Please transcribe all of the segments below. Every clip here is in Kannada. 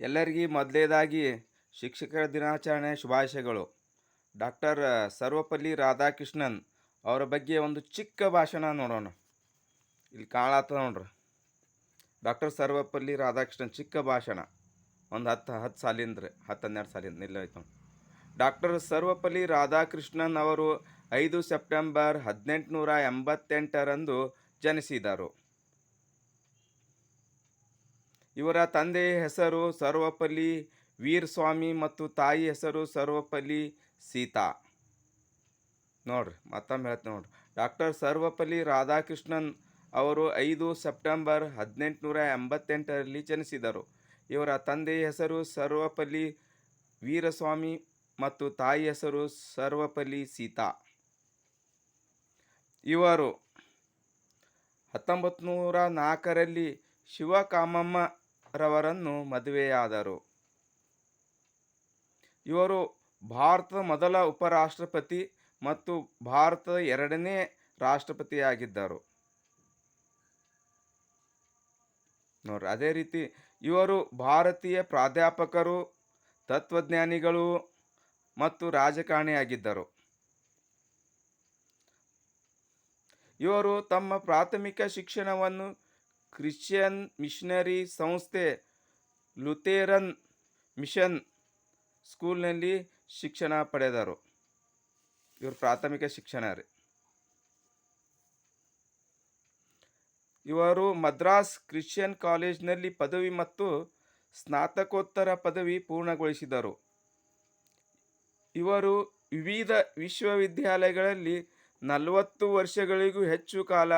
ಎಲ್ಲರಿಗೂ ಮೊದಲೇದಾಗಿ ಶಿಕ್ಷಕರ ದಿನಾಚರಣೆ ಶುಭಾಶಯಗಳು. ಡಾಕ್ಟರ್ ಸರ್ವಪಲ್ಲಿ ರಾಧಾಕೃಷ್ಣನ್ ಅವರ ಬಗ್ಗೆ ಒಂದು ಚಿಕ್ಕ ಭಾಷಣ ನೋಡೋಣ. ಇಲ್ಲಿ ಕಾಣತ್ತ ನೋಡ್ರಿ. ಡಾಕ್ಟರ್ ಸರ್ವಪಲ್ಲಿ ರಾಧಾಕೃಷ್ಣನ್ ಚಿಕ್ಕ ಭಾಷಣ. ಒಂದು ಹತ್ತು ಹತ್ತು ಸಾಲಿಂದ ರೀ ಹತ್ತು ಹನ್ನೆರಡು ಸಾಲಿಂದ ನಿಲ್ಲೈತು ಡಾಕ್ಟರ್ ಸರ್ವಪಲ್ಲಿ ರಾಧಾಕೃಷ್ಣನ್ ಅವರು ಐದು ಸೆಪ್ಟೆಂಬರ್ ಹದಿನೆಂಟುನೂರ ಎಂಬತ್ತೆಂಟರಂದು ಜನಿಸಿದರು. ಇವರ ತಂದೆಯ ಹೆಸರು ಸರ್ವಪಲ್ಲಿ, ವೀರಸ್ವಾಮಿ ಮತ್ತು ತಾಯಿ ಹೆಸರು ಸರ್ವಪಲ್ಲಿ, ಸೀತಾ. ನೋಡ್ರಿ, ಮತ್ತೊಮ್ಮೆ ಹೇಳ್ತೀನಿ ನೋಡ್ರಿ. ಡಾಕ್ಟರ್ ಸರ್ವಪಲ್ಲಿ ರಾಧಾಕೃಷ್ಣನ್ ಅವರು ಐದು ಸೆಪ್ಟೆಂಬರ್ ಹದಿನೆಂಟುನೂರ ಎಂಬತ್ತೆಂಟರಲ್ಲಿ ಜನಿಸಿದರು. ಇವರ ತಂದೆಯ ಹೆಸರು ಸರ್ವಪಲ್ಲಿ, ವೀರಸ್ವಾಮಿ ಮತ್ತು ತಾಯಿ ಹೆಸರು ಸರ್ವಪಲ್ಲಿ, ಸೀತಾ. ಇವರು ಹತ್ತೊಂಬತ್ತು ನೂರ ನಾಲ್ಕರಲ್ಲಿ ಶಿವಕಾಮಮ್ಮರವರನ್ನು ಮದುವೆಯಾದರು. ಇವರು ಭಾರತದ ಮೊದಲ ಉಪರಾಷ್ಟ್ರಪತಿ ಮತ್ತು ಭಾರತದ ಎರಡನೇ ರಾಷ್ಟ್ರಪತಿಯಾಗಿದ್ದರು. ನೋಡ್ರಿ, ಅದೇ ರೀತಿ ಇವರು ಭಾರತೀಯ ಪ್ರಾಧ್ಯಾಪಕರು, ತತ್ವಜ್ಞಾನಿಗಳು ಮತ್ತು ರಾಜಕಾರಣಿಯಾಗಿದ್ದರು. ಇವರು ತಮ್ಮ ಪ್ರಾಥಮಿಕ ಶಿಕ್ಷಣವನ್ನು ಕ್ರಿಶ್ಚಿಯನ್ ಮಿಷನರಿ ಸಂಸ್ಥೆ ಲುಥೇರನ್ ಮಿಷನ್ ಸ್ಕೂಲ್ನಲ್ಲಿ ಶಿಕ್ಷಣ ಪಡೆದರು. ಇವರು ಪ್ರಾಥಮಿಕ ಶಿಕ್ಷಣ ಇವರು ಮದ್ರಾಸ್ ಕ್ರಿಶ್ಚಿಯನ್ ಕಾಲೇಜ್ನಲ್ಲಿ ಪದವಿ ಮತ್ತು ಸ್ನಾತಕೋತ್ತರ ಪದವಿ ಪೂರ್ಣಗೊಳಿಸಿದರು. ಇವರು ವಿವಿಧ ವಿಶ್ವವಿದ್ಯಾಲಯಗಳಲ್ಲಿ ನಲವತ್ತು ವರ್ಷಗಳಿಗೂ ಹೆಚ್ಚು ಕಾಲ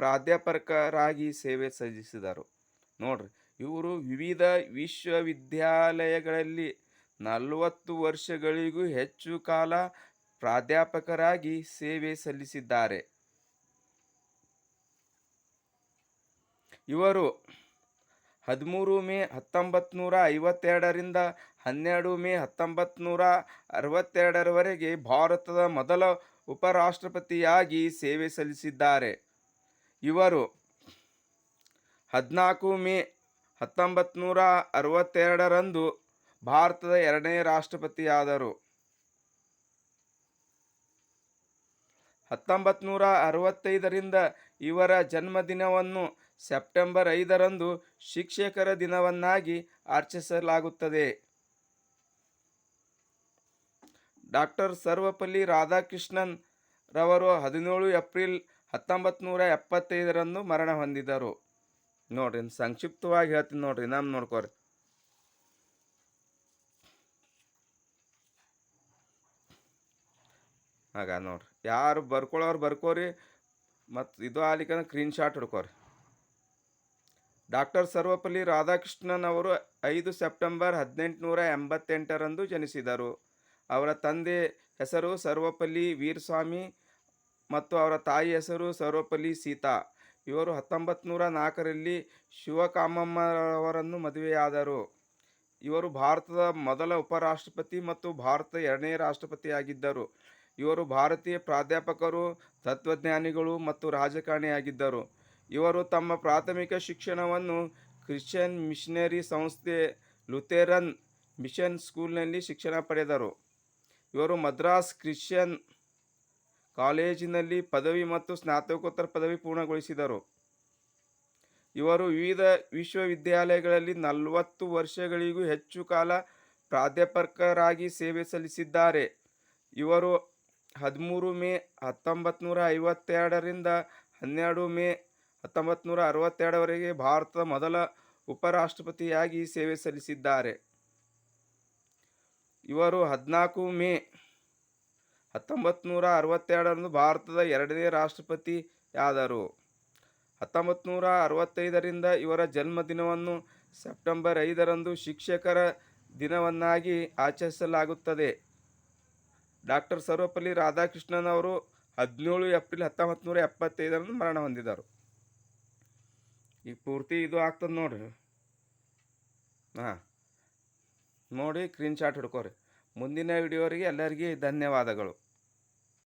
ಪ್ರಾಧ್ಯಾಪಕರಾಗಿ ಸೇವೆ ಸಲ್ಲಿಸಿದರು. ನೋಡ್ರಿ, ಇವರು ವಿವಿಧ ವಿಶ್ವವಿದ್ಯಾಲಯಗಳಲ್ಲಿ ನಲವತ್ತು ವರ್ಷಗಳಿಗೂ ಹೆಚ್ಚು ಕಾಲ ಪ್ರಾಧ್ಯಾಪಕರಾಗಿ ಸೇವೆ ಸಲ್ಲಿಸಿದ್ದಾರೆ. ಇವರು ಹದಿಮೂರು ಮೇ ಹತ್ತೊಂಬತ್ತು ನೂರ ಐವತ್ತೆರಡರಿಂದ ಹನ್ನೆರಡು ಮೇ ಹತ್ತೊಂಬತ್ತು ನೂರ ಅರವತ್ತೆರಡರವರೆಗೆ ಭಾರತದ ಮೊದಲ ಉಪರಾಷ್ಟ್ರಪತಿಯಾಗಿ ಸೇವೆ ಸಲ್ಲಿಸಿದ್ದಾರೆ. ಇವರು ಹದಿನಾಲ್ಕು ಮೇ ಹತ್ತೊಂಬತ್ತು ನೂರ ಅರವತ್ತೆರಡರಂದು ಭಾರತದ ಎರಡನೇ ರಾಷ್ಟ್ರಪತಿಯಾದರು. ಹತ್ತೊಂಬತ್ತು ನೂರ ಅರವತ್ತೈದರಿಂದ ಇವರ ಜನ್ಮದಿನವನ್ನು ಸೆಪ್ಟೆಂಬರ್ ಐದರಂದು ಶಿಕ್ಷಕರ ದಿನವನ್ನಾಗಿ ಆಚರಿಸಲಾಗುತ್ತದೆ. ಡಾಕ್ಟರ್ ಸರ್ವಪಲ್ಲಿ ರಾಧಾಕೃಷ್ಣನ್ ರವರು ಹದಿನೇಳು ಏಪ್ರಿಲ್ ಹತ್ತೊಂಬತ್ತು ನೂರ ಎಪ್ಪತ್ತೈದರಂದು ಮರಣ ಹೊಂದಿದರು. ನೋಡ್ರಿ ಸಂಕ್ಷಿಪ್ತವಾಗಿ ಹೇಳ್ತೀನಿ ನೋಡ್ರಿ ನಮ್ಮ ನೋಡ್ಕೋರಿ. ಆಗ ನೋಡ್ರಿ, ಯಾರು ಬರ್ಕೊಳ್ಳೋರು ಬರ್ಕೋರಿ, ಮತ್ತು ಇದು ಆಗ್ಲಿಕ್ಕಂದ್ರೆ ಕ್ರೀನ್ ಶಾಟ್ ಹಿಡ್ಕೋರಿ. ಡಾಕ್ಟರ್ ಸರ್ವಪಲ್ಲಿ ರಾಧಾಕೃಷ್ಣನ್ ಅವರು ಐದು ಸೆಪ್ಟೆಂಬರ್ ಹದಿನೆಂಟುನೂರ ಎಂಬತ್ತೆಂಟರಂದು ಜನಿಸಿದರು. ಅವರ ತಂದೆ ಹೆಸರು ಸರ್ವಪಲ್ಲಿ ವೀರಸ್ವಾಮಿ ಮತ್ತು ಅವರ ತಾಯಿ ಹೆಸರು ಸರ್ವಪಲ್ಲಿ ಸೀತಾ. ಇವರು ಹತ್ತೊಂಬತ್ತು ನೂರ ನಾಲ್ಕರಲ್ಲಿ ಶಿವಕಾಮಮ್ಮರವರನ್ನು ಮದುವೆಯಾದರು. ಇವರು ಭಾರತದ ಮೊದಲ ಉಪರಾಷ್ಟ್ರಪತಿ ಮತ್ತು ಭಾರತದ ಎರಡನೇ ರಾಷ್ಟ್ರಪತಿಯಾಗಿದ್ದರು. ಇವರು ಭಾರತೀಯ ಪ್ರಾಧ್ಯಾಪಕರು, ತತ್ವಜ್ಞಾನಿಗಳು ಮತ್ತು ರಾಜಕಾರಣಿಯಾಗಿದ್ದರು. ಇವರು ತಮ್ಮ ಪ್ರಾಥಮಿಕ ಶಿಕ್ಷಣವನ್ನು ಕ್ರಿಶ್ಚಿಯನ್ ಮಿಷನರಿ ಸಂಸ್ಥೆ ಲುಥೇರನ್ ಮಿಷನ್ ಸ್ಕೂಲ್ನಲ್ಲಿ ಶಿಕ್ಷಣ ಪಡೆದರು. ಇವರು ಮದ್ರಾಸ್ ಕ್ರಿಶ್ಚಿಯನ್ ಕಾಲೇಜಿನಲ್ಲಿ ಪದವಿ ಮತ್ತು ಸ್ನಾತಕೋತ್ತರ ಪದವಿ ಪೂರ್ಣಗೊಳಿಸಿದರು. ಇವರು ವಿವಿಧ ವಿಶ್ವವಿದ್ಯಾಲಯಗಳಲ್ಲಿ ನಲವತ್ತು ವರ್ಷಗಳಿಗೂ ಹೆಚ್ಚು ಕಾಲ ಪ್ರಾಧ್ಯಾಪಕರಾಗಿ ಸೇವೆ ಸಲ್ಲಿಸಿದ್ದಾರೆ. ಇವರು ಹದಿಮೂರು ಮೇ ಹತ್ತೊಂಬತ್ತು ನೂರ ಐವತ್ತೆರಡರಿಂದ ಹನ್ನೆರಡು ಮೇ ಹತ್ತೊಂಬತ್ತು ನೂರ ಅರವತ್ತೆರಡವರೆಗೆ ಭಾರತದ ಮೊದಲ ಉಪರಾಷ್ಟ್ರಪತಿಯಾಗಿ ಸೇವೆ ಸಲ್ಲಿಸಿದ್ದಾರೆ. ಇವರು ಹದಿನಾಲ್ಕು ಮೇ ಹತ್ತೊಂಬತ್ತು ನೂರ ಅರವತ್ತೆರಡರಂದು ಭಾರತದ ಎರಡನೇ ರಾಷ್ಟ್ರಪತಿಯಾದರು ಹತ್ತೊಂಬತ್ತು ನೂರ ಅರವತ್ತೈದರಿಂದ ಇವರ ಜನ್ಮದಿನವನ್ನು ಸೆಪ್ಟೆಂಬರ್ ಐದರಂದು ಶಿಕ್ಷಕರ ದಿನವನ್ನಾಗಿ ಆಚರಿಸಲಾಗುತ್ತದೆ. ಡಾಕ್ಟರ್ ಸರ್ವಪಲ್ಲಿ ರಾಧಾಕೃಷ್ಣನ್ ಅವರು ಹದಿನೇಳು ಏಪ್ರಿಲ್ ಹತ್ತೊಂಬತ್ತು ನೂರ ಎಪ್ಪತ್ತೈದರಂದು ಮರಣ ಹೊಂದಿದರು. ಈಗ ಪೂರ್ತಿ ಇದು ಆಗ್ತದೆ ನೋಡ್ರಿ. ಹಾಂ, ನೋಡಿ ಸ್ಕ್ರೀನ್ ಶಾಟ್ ಹಿಡ್ಕೋರಿ. ಮುಂದಿನ ವಿಡಿಯೋವರೆಗೆ ಎಲ್ಲರಿಗೂ ಧನ್ಯವಾದಗಳು.